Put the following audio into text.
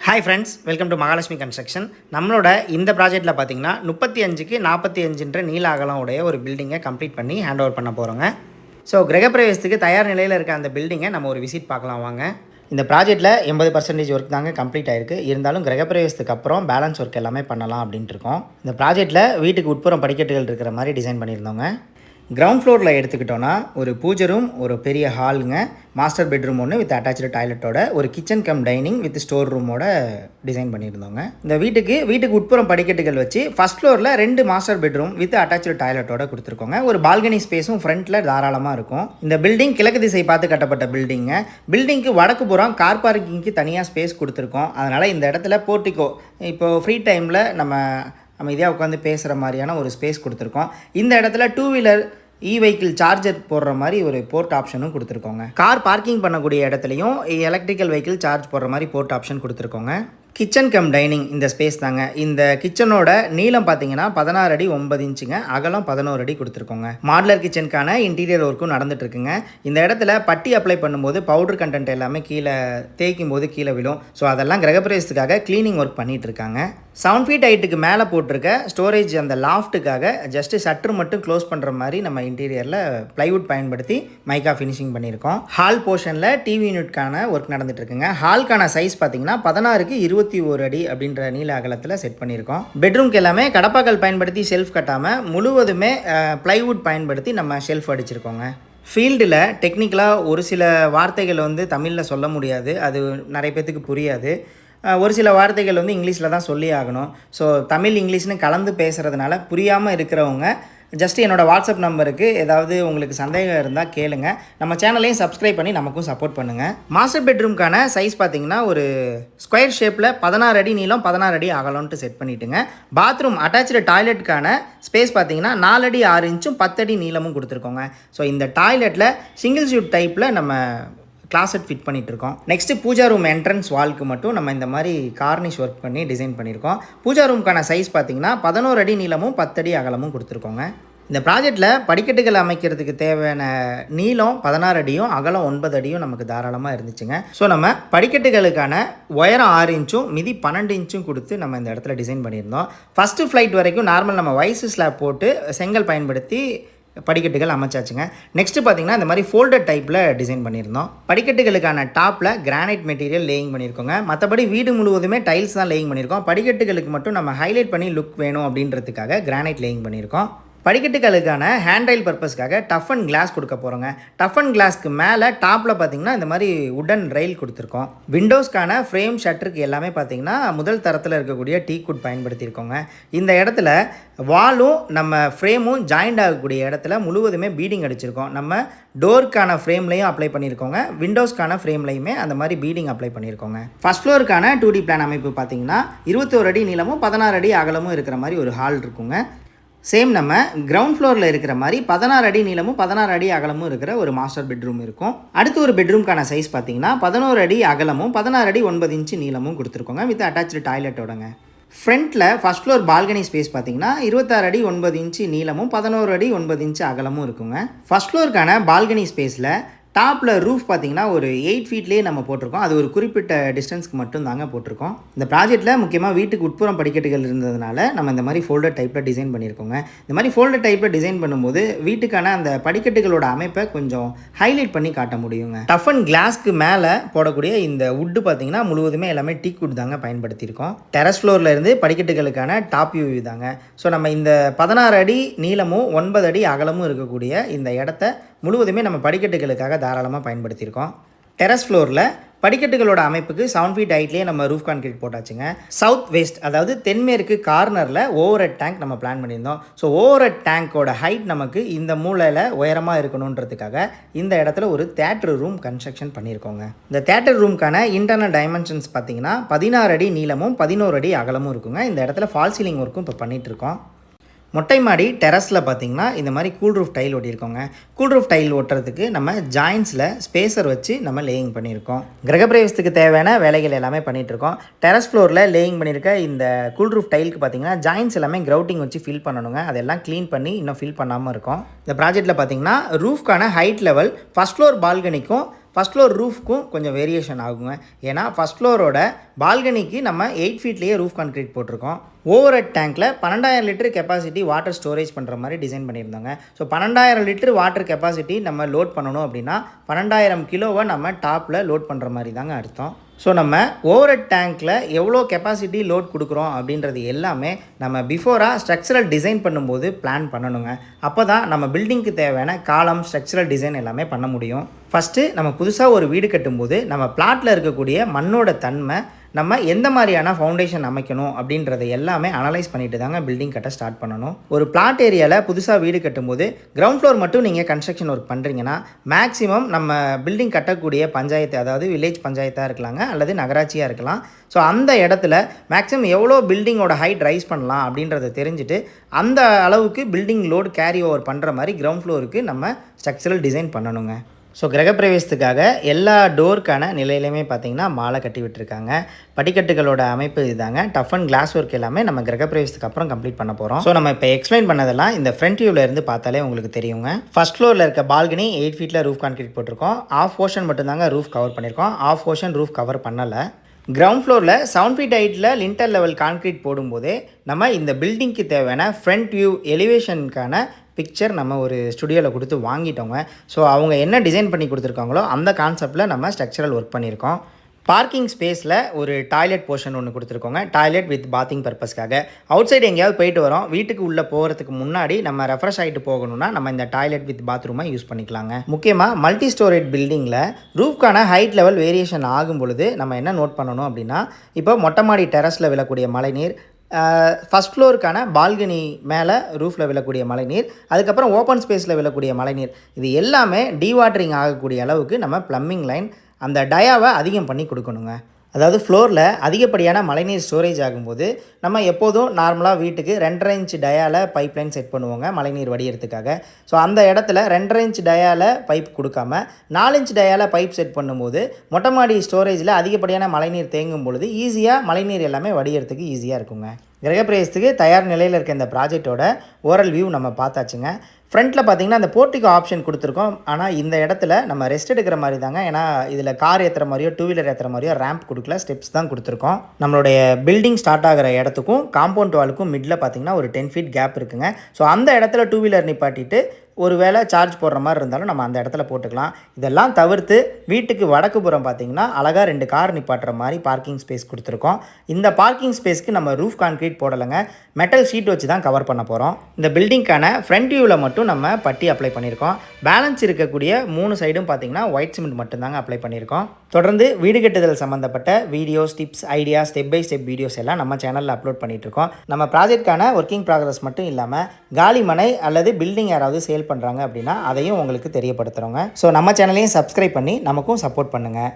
Hi friends welcome to Mahalakshmi construction நம்மளோட இந்த ப்ராஜெக்ட்டில் பார்த்தீங்கன்னா முப்பத்தி அஞ்சுக்கு நாற்பத்தி அஞ்சுன்ற நீல அகலம் உடைய ஒரு பில்டிங்கை கம்ப்ளீட் பண்ணி ஹேண்ட் ஓவர் பண்ண போகிறோங்க ஸோ கிரகப்பிரவேசத்துக்கு தயார் நிலையில் இருக்க அந்த பில்டிங்கை நம்ம ஒரு விசிட் பார்க்கலாம் வாங்க. இந்த ப்ராஜெக்ட்டில் எண்பது பர்சன்டேஜ் ஒர்க் தாங்க கம்ப்ளீட் ஆயிருக்கு. இருந்தாலும் கிரகப்பிரவேசத்துக்கு அப்புறம் பேலன்ஸ் ஒர்க் எல்லாமே பண்ணலாம் அப்படின்ட்டு இருக்கோம். இந்த ப்ராஜெக்ட்டில் வீட்டுக்கு உட்புறம் படிக்கட்டுகள் இருக்கிற மாதிரி டிசைன் பண்ணியிருந்தோங்க. கிரவுண்ட் ஃப்ளோரில் எடுத்துக்கிட்டோன்னா ஒரு பூஜை ரூம் ஒரு பெரிய ஹாலுங்க மாஸ்டர் பெட்ரூம் ஒன்று வித் அட்டாச்சு டாய்லெட்டோட ஒரு kitchen cum dining with store ரூமோட டிசைன் பண்ணியிருந்தோங்க. இந்த வீட்டுக்கு வீட்டுக்கு உட்புறம் படிக்கட்டுகள் வச்சு ஃபஸ்ட் ஃப்ளோரில் ரெண்டு மாஸ்டர் பெட்ரூம் வித் அட்டாச்சு டாய்லெட்டோட கொடுத்துருக்கோங்க. ஒரு பால்கனி ஸ்பேஸும் ஃப்ரண்ட்டில் தாராளமாக இருக்கும். இந்த பில்டிங் கிழக்கு திசை பார்த்து கட்டப்பட்ட பில்டிங்க பில்டிங்க்கு வடக்கு புறம் கார் பார்க்கிங்க்கு தனியாக ஸ்பேஸ் கொடுத்துருக்கோம். அதனால் இந்த இடத்துல போர்ட்டிகோ இப்போ ஃப்ரீ டைமில் நம்ம அமைதியாக உட்காந்து பேசுகிற மாதிரியான ஒரு ஸ்பேஸ் கொடுத்துருக்கோம். இந்த இடத்துல two wheeler e vehicle charger போடுற மாதிரி ஒரு போர்ட் ஆப்ஷனும் கொடுத்துருக்கோங்க. கார் பார்க்கிங் பண்ணக்கூடிய இடத்துலையும் எலக்ட்ரிக்கல் வெஹிக்கிள் சார்ஜ் போடுற மாதிரி போர்ட் ஆப்ஷன் கொடுத்துருக்கோங்க. கிச்சன் கம் டைனிங் இந்த ஸ்பேஸ் தாங்க. இந்த கிச்சனோட நீளம் பார்த்தீங்கன்னா பதினாறு அடி ஒன்பது இன்ச்சுங்க. அகலம் பதினோரு அடி கொடுத்துருக்கோங்க. மாடலர் கிச்சனுக்கான இன்டீரியர் ஒர்க்கும் நடந்துட்டு இருக்குங்க இந்த இடத்துல பட்டி அப்ளை பண்ணும்போது பவுடர் கண்டென்ட் எல்லாமே கீழே தேய்க்கும் போது கீழே விழும். ஸோ அதெல்லாம் கிரகப்பிரவேசத்துக்காக க்ளீனிங் ஒர்க் பண்ணிட்டு இருக்காங்க செவன் ஃபீட் ஹைட்டுக்கு மேலே போட்டிருக்க ஸ்டோரேஜ் அந்த லாஃப்ட்டுக்காக ஜஸ்ட் சட்ரு மட்டும் க்ளோஸ் பண்ணுற மாதிரி நம்ம இன்டீரியரில் ப்ளைவுட் பயன்படுத்தி மைக்கா ஃபினிஷிங் பண்ணியிருக்கோம். ஹால் போர்ஷனில் டிவி யூனிட்கான ஒர்க் நடந்துட்டு இருக்குங்க ஹால்க்கான சைஸ் பார்த்தீங்கன்னா பதினாறுக்கு இருபத்தி ஒரு அடி அப்படின்ற நீள அகலத்தில் செட் பண்ணியிருக்கோம். பெட்ரூம்க்கு எல்லாமே கடப்பாக்கல் பயன்படுத்தி ஷெல்ஃப் கட்டாமல் முழுவதுமே ப்ளைவுட் பயன்படுத்தி நம்ம ஷெல்ஃப் அடிச்சிருக்கோங்க. ஃபீல்டில் டெக்னிக்கலாக ஒரு சில வார்த்தைகள் வந்து தமிழில் சொல்ல முடியாது. அது நிறைய பேர்த்துக்கு புரியாது. ஒரு சில வார்த்தைகள் வந்து இங்கிலீஷில் தான் சொல்லி ஆகணும். ஸோ தமிழ் இங்கிலீஷ்னு கலந்து பேசுகிறதுனால புரியாமல் இருக்கிறவங்க ஜஸ்ட் என்னோடய வாட்ஸ்அப் நம்பருக்கு ஏதாவது உங்களுக்கு சந்தேகம் இருந்தால் கேளுங்க. நம்ம சேனலையும் சப்ஸ்கிரைப் பண்ணி நமக்கும் சப்போர்ட் பண்ணுங்கள் மாஸ்டர் பெட்ரூம்க்கான சைஸ் பார்த்தீங்கன்னா ஒரு ஸ்கொயர் ஷேப்பில் பதினாறு அடி நீளம் பதினாறு அடி அகலம்ட்டு செட் பண்ணிவிட்டுங்க பாத்ரூம் அட்டாச்சு டாய்லெட்டுக்கான ஸ்பேஸ் பார்த்தீங்கன்னா நாலு அடி ஆறு இன்ச்சும் பத்தடி நீளமும் கொடுத்துருக்கோங்க. ஸோ இந்த டாய்லெட்டில் சிங்கிள் ஷூட் டைப்பில் நம்ம கிளாசட் ஃபிட் பண்ணிகிட்ருக்கோம் நெக்ஸ்ட்டு பூஜா ரூம் என்ட்ரன்ஸ் வால்க்கு மட்டும் நம்ம இந்த மாதிரி கார்னிஷ் ஒர்க் பண்ணி டிசைன் பண்ணியிருக்கோம். பூஜா ரூம்க்கான சைஸ் பார்த்தீங்கன்னா பதினோரு அடி நீளமும் பத்தடி அகலமும் கொடுத்துருக்கோங்க. இந்த ப்ராஜெக்டில் படிக்கட்டுகள் அமைக்கிறதுக்கு தேவையான நீளம் பதினாறு அடியும் அகலம் ஒன்பது அடியும் நமக்கு தாராளமாக இருந்துச்சுங்க. ஸோ நம்ம படிக்கட்டுகளுக்கான உயரம் ஆறு இன்ச்சும் மிதி பன்னெண்டு இன்ச்சும் கொடுத்து நம்ம இந்த இடத்துல டிசைன் பண்ணியிருந்தோம். ஃபஸ்ட்டு ஃப்ளைட் வரைக்கும் நார்மல் நம்ம வயசு ஸ்லாப் போட்டு செங்கல் பயன்படுத்தி படிக்கட்டுகள் அமைச்சாச்சுங்க. நெக்ஸ்ட்டு பார்த்தீங்கன்னா இந்த மாதிரி ஃபோல்டர் டைப்பில் டிசைன் பண்ணியிருந்தோம். படிக்கட்டுகளுக்கான டாப்பில் கிரானைட் மெட்டீரியல் லேயிங் பண்ணியிருக்கோங்க. மற்றபடி வீடு முழுவதுமே டைல்ஸ் தான் லேயிங் பண்ணியிருக்கோம். படிக்கட்டுகளுக்கு மட்டும் நம்ம ஹைலைட் பண்ணி லுக் வேணும் அப்படின்றதுக்காக கிரானைட் லேயிங் பண்ணியிருக்கோம். படிக்கட்டுகளுக்கான ஹேண்டைல் பர்பஸ்க்காக டஃப் அண்ட் கிளாஸ் கொடுக்க போகிறோங்க டஃப் அண்ட் கிளாஸ்க்கு மேலே டாப்பில் பார்த்தீங்கன்னா இந்த மாதிரி உடன் ரயில் கொடுத்துருக்கோம். விண்டோஸ்க்கான ஃப்ரேம் ஷட்டருக்கு எல்லாமே பார்த்தீங்கன்னா முதல் தரத்தில் இருக்கக்கூடிய டீ குட் பயன்படுத்தியிருக்கோங்க. இந்த இடத்துல வாலும் நம்ம ஃப்ரேமும் ஜாயிண்ட் ஆகக்கூடிய இடத்துல முழுவதுமே பீடிங் அடிச்சிருக்கோம். நம்ம டோருக்கான ஃப்ரேம்லையும் அப்ளை பண்ணியிருக்கோங்க. விண்டோஸ்க்கான ஃப்ரேம்லையுமே அந்த மாதிரி பீடிங் அப்ளை பண்ணியிருக்கோங்க. ஃபர்ஸ்ட் ஃப்ளோருக்கான டூ டி பிளான் அமைப்பு பார்த்தீங்கன்னா இருபத்தோரு அடி நீளமும் பதினாறு அடி அகலமும் இருக்கிற மாதிரி ஒரு ஹால் இருக்குங்க. சேம் நம்ம கிரவுண்ட் ஃப்ளோரில் இருக்கிற மாதிரி பதினாறு அடி நீளமும் பதினாறு அடி அகலமும் இருக்கிற ஒரு மாஸ்டர் பெட்ரூம் இருக்கும். அடுத்து ஒரு பெட்ரூம்க்கான சைஸ் பார்த்தீங்கன்னா பதினோரு அடி அகலமும் பதினாறு அடி ஒன்பது இன்ச்சு நீளமும் கொடுத்துருக்கோங்க வித் அட்டாச்சு டாய்லெட்டோடங்க ஃப்ரண்ட்டில் ஃபஸ்ட் ஃப்ளோர் பால்கனி ஸ்பேஸ் பார்த்தீங்கன்னா இருபத்தாறு அடி ஒன்பது இன்ச்சு நீளமும் பதினோரு அடி ஒன்பது இன்ச்சு அகலமும் இருக்குங்க. ஃபஸ்ட் ஃப்ளோருக்கான பால்கனி ஸ்பேஸில் டாப்பில் ரூஃப் பார்த்தீங்கன்னா ஒரு எயிட் ஃபீட்லேயே நம்ம போட்டிருக்கோம். அது ஒரு குறிப்பிட்ட டிஸ்டன்ஸ்க்கு மட்டும் தாங்க போட்டிருக்கோம். இந்த ப்ராஜெக்ட்டில் முக்கியமாக வீட்டுக்கு உட்புறம் படிக்கட்டுகள் இருந்ததுனால நம்ம இந்த மாதிரி ஃபோல்டர் டைப்பில் டிசைன் பண்ணியிருக்கோங்க. இந்த மாதிரி ஃபோல்டர் டைப்பில் டிசைன் பண்ணும்போது வீட்டுக்கான அந்த படிக்கட்டுகளோட அமைப்பை கொஞ்சம் ஹைலைட் பண்ணி காட்ட முடியுங்க. டஃப் அண்ட் கிளாஸ்க்கு மேலே போடக்கூடிய இந்த வுட்டு பார்த்தீங்கன்னா முழுவதுமே எல்லாமே டீக் வுட் தாங்க பயன்படுத்தியிருக்கோம். டெரஸ் ஃப்ளோரில் இருந்து படிக்கட்டுகளுக்கான டாப் வியூ தாங்க. ஸோ நம்ம இந்த பதினாறு அடி நீளமும் ஒன்பது அடி அகலமும் இருக்கக்கூடிய இந்த இடத்த முழுவதுமே நம்ம படிக்கட்டுகளுக்காக தாராளமாக பயன்படுத்தியிருக்கோம். டெரஸ் ஃப்ளோரில் படிக்கட்டுகளோட அமைப்புக்கு செவன் ஃபீட் ஹைட்லேயே நம்ம ரூஃப் கான்கிரீட் போட்டாச்சுங்க. சவுத் வெஸ்ட் அதாவது தென்மேற்கு கார்னரில் ஓவர டேங்க் நம்ம பிளான் பண்ணியிருந்தோம். ஸோ ஓவர் டேங்கோட ஹைட் நமக்கு இந்த மூலையில் உயரமாக இருக்கணுன்றதுக்காக இந்த இடத்துல ஒரு தேட்டர் ரூம் கன்ஸ்ட்ரக்ஷன் பண்ணியிருக்கோங்க. இந்த தேட்டர் ரூம்க்கான இன்டர்னல் டைமென்ஷன்ஸ் பார்த்தீங்கன்னா பதினாறு அடி நீளமும் பதினோரு அடி அகலமும் இருக்குங்க. இந்த இடத்துல ஃபால் சீலிங் ஒர்க்கும் இப்போ பண்ணிகிட்ருக்கோம் மொட்டை மாடி டெரஸில் பார்த்தீங்கன்னா இந்த மாதிரி கூல் ரூஃப் டைல் ஒட்டியிருக்கோங்க. கூல் ரூஃப் டைல் ஒட்டுறதுக்கு நம்ம ஜாயின்ஸில் ஸ்பேசர் வச்சு நம்ம லேயிங் பண்ணியிருக்கோம். கிரகப்பிரவேசத்துக்கு தேவையான வேலைகள் எல்லாமே பண்ணிகிட்ருக்கோம் டெரஸ் ஃப்ளோரில் லேயிங் பண்ணியிருக்க இந்த கூல் ரூஃப் டைலுக்கு பார்த்தீங்கன்னா ஜாயின்ஸ் எல்லாமே கிரவுட்டிங் வச்சு ஃபில் பண்ணணுங்க. அதெல்லாம் க்ளீன் பண்ணி இன்னும் ஃபில் பண்ணாமல் இருக்கும். இந்த ப்ராஜெக்ட்டில் பார்த்தீங்கன்னா ரூஃப்க்கான ஹைட் லெவல் ஃபஸ்ட் ஃப்ளோர் பால்கனிக்கும் ஃபஸ்ட் ஃப்ளோர் ரூஃப்க்கும் கொஞ்சம் வேரியேஷன் ஆகுங்க. ஏன்னா ஃபஸ்ட் ஃப்ளோரோட பால்கனிக்கு நம்ம எயிட் ஃபீட்லேயே ரூஃப் கான்க்ரீட் போட்டிருக்கோம். ஓவர் ஹெட் டேங்க்கில் பன்னெண்டாயிரம் லிட்டர் கெப்பாசிட்டி வாட்டர் ஸ்டோரேஜ் பண்ணுற மாதிரி டிசைன் பண்ணியிருந்தாங்க. ஸோ பன்னெண்டாயிரம் லிட்டர் வாட்டர் கெப்பாசிட்டி நம்ம லோட் பண்ணணும் அப்படின்னா பன்னெண்டாயிரம் கிலோவை நம்ம டாப்பில் லோட் பண்ணுற மாதிரி தாங்க அர்த்தம். ஸோ நம்ம ஓவர் டேங்க்கில் எவ்வளோ கெப்பாசிட்டி லோட் கொடுக்குறோம் அப்படின்றது எல்லாமே நம்ம பிஃபோராக ஸ்ட்ரக்சரல் டிசைன் பண்ணும்போது பிளான் பண்ணணுங்க. அப்போ தான் நம்ம பில்டிங்க்கு தேவையான காலம் ஸ்ட்ரக்சரல் டிசைன் எல்லாமே பண்ண முடியும். ஃபஸ்ட்டு நம்ம புதுசாக ஒரு வீடு கட்டும்போது நம்ம பிளாட்டில் இருக்கக்கூடிய மண்ணோட தன்மை நம்ம எந்த மாதிரியான ஃபவுண்டேஷன் அமைக்கணும் அப்படின்றத எல்லாமே அனலைஸ் பண்ணிட்டு தாங்க பில்டிங் கட்ட ஸ்டார்ட் பண்ணணும். ஒரு பிளாட் ஏரியாவில் புதுசாக வீடு கட்டும்போது கிரவுண்ட் ஃப்ளோர் மட்டும் நீங்கள் கன்ஸ்ட்ரக்ஷன் ஒர்க் பண்ணுறீங்கன்னா மேக்ஸிமம் நம்ம பில்டிங் கட்டக்கூடிய பஞ்சாயத்து அதாவது வில்லேஜ் பஞ்சாயத்தாக இருக்கலாங்க அல்லது நகராட்சியாக இருக்கலாம். ஸோ அந்த இடத்துல மேக்ஸிமம் எவ்வளோ பில்டிங்கோட ஹைட் ரைஸ் பண்ணலாம் அப்படின்றத தெரிஞ்சுட்டு அந்த அளவுக்கு பில்டிங் லோடு கேரி ஓவர் பண்ணுற மாதிரி கிரவுண்ட் ஃப்ளோருக்கு நம்ம ஸ்ட்ரக்சரல் டிசைன் பண்ணணுங்க. ஸோ கிரகப்பிரவேசத்துக்காக எல்லா டோருக்கான நிலையிலையுமே பார்த்தீங்கன்னா மாலை கட்டி விட்டுருக்காங்க. படிக்கட்டுகளோட அமைப்பு இதுதாங்க. டஃப் அண்ட் கிளாஸ் ஒர்க் எல்லாமே நம்ம கிரகப்பிரவேசத்துக்கு அப்புறம் கம்ப்ளீட் பண்ண போகிறோம் ஸோ நம்ம இப்போ எக்ஸ்பிளைன் பண்ணதெல்லாம் இந்த ஃப்ரண்ட் வியூவில் இருந்து பார்த்தாலே உங்களுக்கு தெரியுங்க. ஃபர்ஸ்ட் ஃப்ளோரில் இருக்க பால்கனி எயிட் ஃபீட்டில் ரூஃப் கான்கிரீட் போட்டிருக்கோம். ஆஃப் போர்ஷன் மட்டும்தாங்க ரூஃப் கவர் பண்ணியிருக்கோம். ஆஃப் போர்ஷன் ரூஃப் கவர் பண்ணலை. கிரவுண்ட் ஃப்ளோரில் செவன் ஃபீட் ஹைட்டில் லிண்டர் லெவல் கான்க்ரீட் போடும்போதே நம்ம இந்த பில்டிங்க்கு தேவையான ஃப்ரண்ட் வியூ எலிவேஷனுக்கான பிக்சர் நம்ம ஒரு ஸ்டுடியோவில் கொடுத்து வாங்கிட்டோங்க. ஸோ அவங்க என்ன டிசைன் பண்ணி கொடுத்துருக்காங்களோ அந்த கான்செப்டில் நம்ம ஸ்ட்ரக்சரல் ஒர்க் பண்ணியிருக்கோம். பார்க்கிங் ஸ்பேஸில் ஒரு டாய்லெட் போர்ஷன் ஒன்று கொடுத்துருக்கோங்க. டாய்லெட் வித் பாத்திங் பர்பஸ்க்காக அவுட் சைடு எங்கேயாவது போயிட்டு வரோம். வீட்டுக்கு உள்ளே போகிறதுக்கு முன்னாடி நம்ம ரெஃப்ரெஷ் ஆகிட்டு போகணும்னா நம்ம இந்த டாய்லெட் வித் பாத்ரூமை யூஸ் பண்ணிக்கலாங்க. முக்கியமாக மல்டி ஸ்டோரேஜ் பில்டிங்கில் ரூஃப்க்கான ஹைட் லெவல் வேரியேஷன் ஆகும் பொழுது நம்ம என்ன நோட் பண்ணணும் அப்படின்னா இப்போ மொட்டை மாடி டெரஸில் விழக்கூடிய மழைநீர் ஃபஸ்ட் ஃப்ளோருக்கான பால்கனி மேலே ரூஃபில் விழக்கூடிய மழைநீர் அதுக்கப்புறம் ஓப்பன் ஸ்பேஸில் விழக்கூடிய மழைநீர். இது எல்லாமே டீவாட்டரிங் ஆகக்கூடிய அளவுக்கு நம்ம ப்ளம்பிங் லைன் அந்த டயாவை அதிகம் பண்ணி கொடுக்கணுங்க. அதாவது ஃப்ளோரில் அதிகப்படியான மழைநீர் ஸ்டோரேஜ் ஆகும்போது நம்ம எப்போதும் நார்மலாக வீட்டுக்கு ரெண்டரை இன்ச் டயால பைப் லைன் செட் பண்ணுவோங்க மழைநீர் வடிகிறதுக்காக ஸோ அந்த இடத்துல ரெண்டரை இன்ச் டயாவில் பைப் கொடுக்காம நாலு இன்ச் டயாவில் பைப் செட் பண்ணும்போது மொட்டை மாடி ஸ்டோரேஜில் அதிகப்படியான மழைநீர் தேங்கும் பொழுது ஈஸியாக மழைநீர் எல்லாமே வடிகிறதுக்கு ஈஸியாக இருக்குங்க. கிரகப்பிரவேசத்துக்கு தயார் நிலையில் இருக்க இந்த ப்ராஜெக்டோட ஓரல் வியூ நம்ம பார்த்தாச்சுங்க. ஃப்ரண்ட்டில் பார்த்தீங்கன்னா அந்த போர்ட்டிகோ ஆப்ஷன் கொடுத்துருக்கோம். ஆனால் இந்த இடத்துல நம்ம ரெஸ்ட் எடுக்கிற மாதிரி தாங்க. ஏன்னா இதில் கார் ஏற்றுற மாதிரியோ டூ வீலர் ஏற்றுற மாதிரியோ ரேம்ப் கொடுக்கல. ஸ்டெப்ஸ் தான் கொடுத்துருக்கோம். நம்மளுடைய பில்டிங் ஸ்டார்ட் ஆகிற இடத்துக்கும் காம்பவுண்ட் வாலுக்கும் மிடில் பார்த்தீங்கன்னா ஒரு டென் ஃபீட் கேப் இருக்குங்க. ஸோ அந்த இடத்துல டூ வீலர் நிப்பாட்டிட்டு ஒரு வேளை சார்ஜ் போடுற மாதிரி இருந்தாலும் நம்ம அந்த இடத்துல போட்டுக்கலாம். இதெல்லாம் தவிர்த்து வீட்டுக்கு வடக்கு புறம் பார்த்தீங்கன்னா அழகாக ரெண்டு கார் நிப்பாட்டுற மாதிரி பார்க்கிங் ஸ்பேஸ் கொடுத்துருக்கோம். இந்த பார்க்கிங் ஸ்பேஸ்க்கு நம்ம ரூஃப் கான்க்ரீட் போடலைங்க. மெட்டல் ஷீட் வச்சு தான் கவர் பண்ண போகிறோம் இந்த பில்டிங்க்கான ஃப்ரண்ட் வியூவில் மட்டும் நம்ம பட்டி அப்ளை பண்ணியிருக்கோம். பேலன்ஸ் இருக்கக்கூடிய மூணு சைடும் பார்த்தீங்கன்னா ஒயிட் சிமெண்ட் மட்டும்தாங்க அப்ளை பண்ணியிருக்கோம். தொடர்ந்து வீடு கட்டுதல் சம்மந்தப்பட்ட videos tips idea step by step videos எல்லாம் நம்ம சேனலில் அப்லோட் பண்ணிகிட்ருக்கோம் இருக்கோம். நம்ம ப்ராஜெக்ட்கான ஒர்க்கிங் ப்ராக்ரஸ் மட்டும் இல்லாமல் காலி மனை அல்லது பில்டிங் யாராவது சேல் பண்ணுறாங்க அப்படின்னா அதையும் உங்களுக்கு தெரியப்படுத்துகிறோங்க ஸோ நம்ம சேனலையும் சப்ஸ்கிரைப் பண்ணி நமக்கும் சப்போர்ட் பண்ணுங்கள்